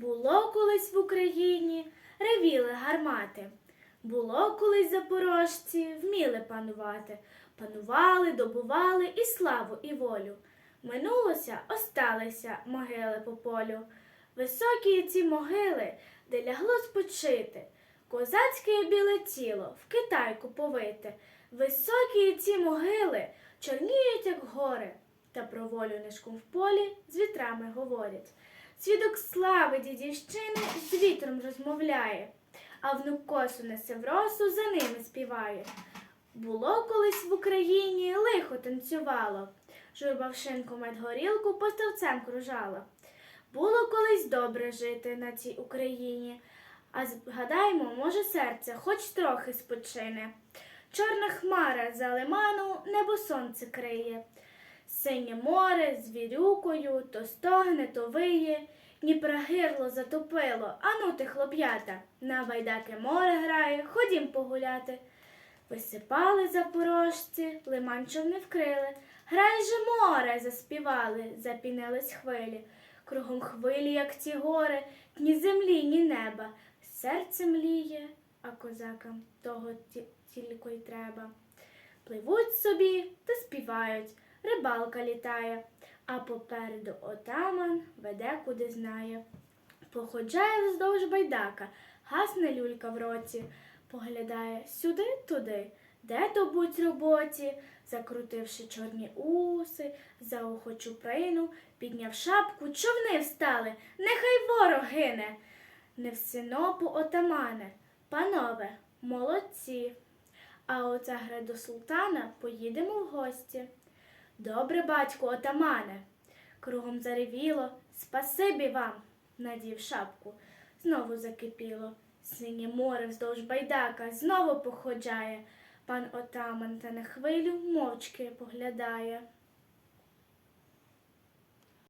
Було колись в Україні, ревіли гармати. Було колись запорожці, вміли панувати. Панували, добували і славу, і волю. Минулося, осталися могили по полю. Високі ці могили, де лягло спочити. Козацьке біле тіло в Китайку повите. Високі ці могили чорніють, як гори, та про волю нишком в полі з вітрами говорять. Свідок слави дідівщини з вітром розмовляє, а внук косу несе в росу, за ними співає. Було колись в Україні лихо танцювало, журба в шинку медгорілку поставцем кружала. Було колись добре жити на цій Україні, а згадаймо, може, серце хоч трохи спочине. Чорна хмара за лиману небо сонце криє. Синє море з вірюкою то стогне, то виє, Дніпра гирло затопило, ану ти, хлоп'ята, на байдаке море грає, ходім погуляти. Висипали запорожці, лиман човни вкрили, грай же море, заспівали, запінились хвилі. Кругом хвилі, як ці гори, ні землі, ні неба. Серце мліє, а козакам того тільки й треба. Пливуть собі та співають, рибалка літає, а попереду отаман веде куди знає. Походжає вздовж байдака, гасне люлька в році, поглядає сюди туди, де то будь роботі, закрутивши чорні уси, за ухо чуприну, підняв шапку, човни встали, нехай ворог гине. Не в синопу отамане, панове, молодці. А оце гре до султана поїдемо в гості. Добре, батько, отамане. Кругом заревіло, спасибі вам, надів шапку. Знову закипіло. Синє море вздовж байдака знову походжає. Пан отаман та на хвилю мовчки поглядає.